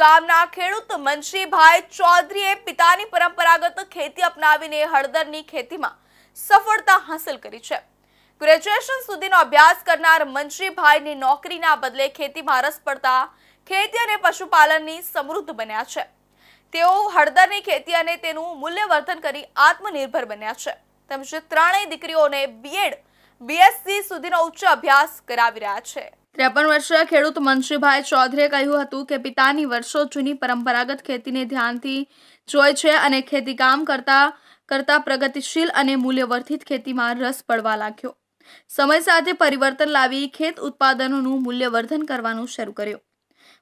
ગામના ખેડૂત મનશીભાઈ ચૌધરીએ પિતાની પરંપરાગત ખેતી અપનાવીને હળદરની ખેતીમાં સફળતા હાંસલ કરી છે. ગ્રેજ્યુએશન સુધીનો અભ્યાસ કરનાર મનશીભાઈની નોકરીના બદલે ખેતીમાં રસ પડતા ખેતી અને પશુપાલનની સમૃદ્ધ બન્યા છે. તેઓ હળદરની ખેતી અને તેનું મૂલ્યવર્ધન કરી આત્મનિર્ભર બન્યા છે. તેમજ ત્રણેય દીકરીઓને બીએડ બીએસસી સુધીનો ઉચ્ચ અભ્યાસ કરાવી રહ્યા છે. ત્રેપન વર્ષીય ખેડૂત મનસુભાઈ ચૌધરીએ કહ્યું હતું કે પિતાની વર્ષો જૂની પરંપરાગત ખેતીને ધ્યાનથી જોઈ છે અને ખેતી કામ કરતા કરતા પ્રગતિશીલ અને મૂલ્યવર્ધિત ખેતીમાં રસ પડવા લાગ્યો. સમય સાથે પરિવર્તન લાવી ખેત ઉત્પાદનોનું મૂલ્યવર્ધન કરવાનું શરૂ કર્યું.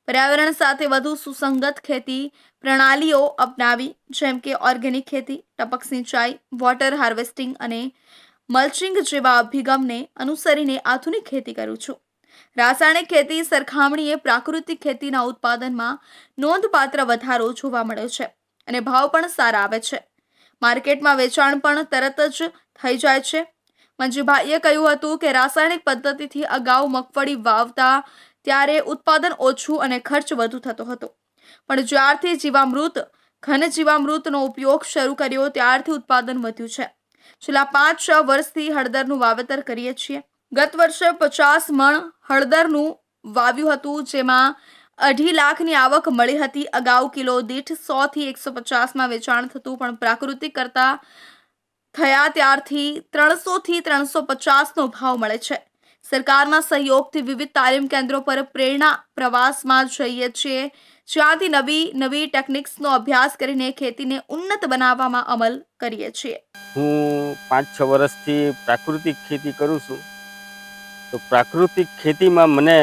પર્યાવરણ સાથે વધુ સુસંગત ખેતી પ્રણાલીઓ અપનાવી, જેમ કે ઓર્ગેનિક ખેતી, ટપક સિંચાઈ, વોટર હાર્વેસ્ટિંગ અને મલ્ચિંગ જેવા અભિગમને અનુસરીને આધુનિક ખેતી કરું છું. રાસાયણિક ખેતી સરખામણીએ પ્રાકૃતિક ખેતીના ઉત્પાદનમાં નોંધપાત્ર વધારો જોવા મળ્યો છે અને ભાવ પણ સારા આવે છે. માર્કેટમાં વેચાણ પણ તરત જ થઈ જાય છે. મંજુભાઈએ કહ્યું હતું કે રાસાયણિક પદ્ધતિથી અગાઉ મગફળી વાવતા ત્યારે ઉત્પાદન ઓછું અને ખર્ચ વધુ થતો હતો. પણ જ્યારથી જીવામૃત, ઘન જીવામૃતનો ઉપયોગ શરૂ કર્યો, ત્યારથી ઉત્પાદન વધ્યું છે. છેલ્લા પાંચ છ વર્ષથી હળદરનું વાવેતર કરીએ છીએ. ગત વર્ષે પચાસ મણ હળદરનું વાવ્યું હતું, જેમાં અઢી લાખની આવક મળી હતી. અગાઉ કિલો દીઠ સોથી એકસો પચાસમાં વેચાણ થતું, પણ પ્રાકૃતિક કરતાં થયા ત્યારથી ત્રણસોથી ત્રણસો પચાસનો ભાવ મળે છે. સરકારના સહયોગથી વિવિધ તાલીમ કેન્દ્રો પર પ્રેરણા પ્રવાસમાં જઈએ છીએ. જ્યાંથી નવી નવી ટેકનિક્સનો અભ્યાસ કરીને ખેતીને ઉન્નત બનાવવામાં અમલ કરીએ છીએ. હું પાંચ છ વર્ષથી પ્રાકૃતિક ખેતી કરું છું. તો પ્રાકૃતિક ખેતીમાં મને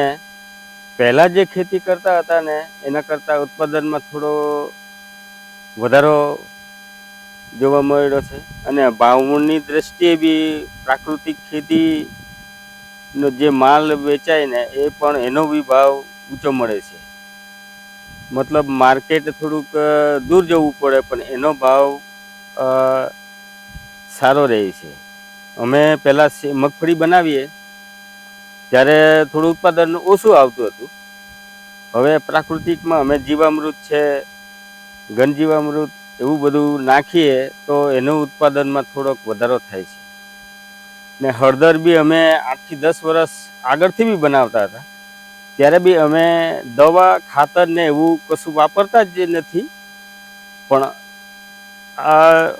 પહેલાં જે ખેતી કરતા હતા ને, એના કરતાં ઉત્પાદનમાં થોડો વધારો જોવા મળ્યો છે. અને ભાવની દ્રષ્ટિએ બી પ્રાકૃતિક ખેતીનો જે માલ વેચાય ને, એ પણ એનો બી ભાવ ઊંચો મળે છે. મતલબ માર્કેટ થોડુંક દૂર જવું પડે, પણ એનો ભાવ સારો રહે છે. અમે પહેલાં મગફળી બનાવીએ ત્યારે થોડું ઉત્પાદન ઓછું આવતું હતું. હવે પ્રાકૃતિકમાં અમે જીવામૃત છે, ઘનજીવામૃત એવું બધું નાખીએ તો એનું ઉત્પાદનમાં થોડોક વધારો થાય છે. ને હળદર બી અમે આઠથી દસ વર્ષ આગળથી બી બનાવતા હતા. ત્યારે બી અમે દવા, ખાતર ને એવું કશું વાપરતા જ નથી. પણ આ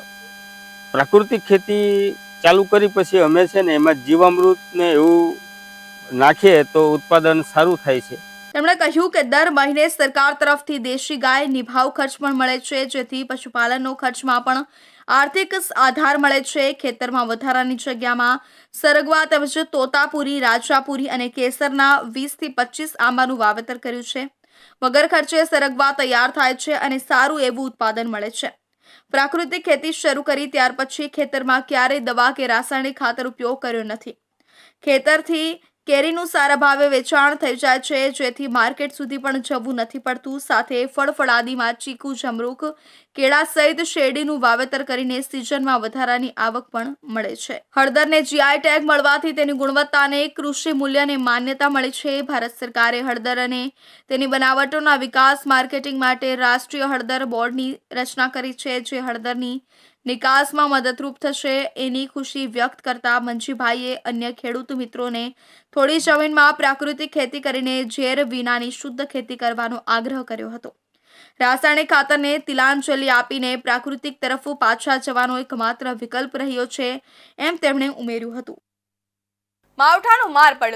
પ્રાકૃતિક ખેતી ચાલુ કરી પછી અમે છે ને એમાં જીવામૃત ને એવું નાખીએ તો ઉત્પાદન સારું થાય છે. તેમણે કહ્યું કે દર મહિને સરકાર તરફથી દેશી ગાય નિભાવ ખર્ચ પણ મળે છે, જેથી પશુપાલનનો ખર્ચમાં પણ આર્થિક આધાર મળે છે. ખેતરમાં વધારાની જગ્યામાં સરગવા તેમજ તોતાપુરી રાજાપુરી અને કેસરના વીસથી પચીસ આંબાનું વાવેતર કર્યું છે. વગર ખર્ચે સરગવા તૈયાર થાય છે અને સારું એવું ઉત્પાદન મળે છે. પ્રાકૃતિક ખેતી શરૂ કરી ત્યાર પછી ખેતરમાં ક્યારેય દવા કે રાસાયણિક ખાતર ઉપયોગ કર્યો નથી. ખેતરથી કેરીનું સારા ભાવે વેચાણ થઈ જાય છે, જેથી માર્કેટ સુધી પણ જવું નથી પડતું. સાથે ફળફળાદીમાં ચીકુ જમરૂક, કેળા સહિત શેરડીનું વાવેતર કરીને સિઝનમાં વધારાની આવક પણ મળે છે. હળદરને જીઆઈ ટેગ મળવાથી તેની ગુણવત્તાને, કૃષિ મૂલ્યને માન્યતા મળી છે. ભારત સરકારે હળદર અને તેની બનાવટોના વિકાસ માર્કેટિંગ માટે રાષ્ટ્રીય હળદર બોર્ડની રચના કરી છે, જે હળદરની નિકાસમાં મદદરૂપ થશે એની ખુશી વ્યક્ત કરતા મનજીભાઈએ અન્ય ખેડૂત મિત્રોને થોડી જમીનમાં પ્રાકૃતિક ખેતી કરીને ઝેર વિનાની શુદ્ધ ખેતી કરવાનો આગ્રહ કર્યો હતો. રાસાયણિક ખાતરને તિલાંજલિ આપીને પ્રાકૃતિક તરફ પાછા જવાનો એકમાત્ર વિકલ્પ રહ્યો છે, એમ તેમણે ઉમેર્યું હતું. માવઠાનો માર પડ્યો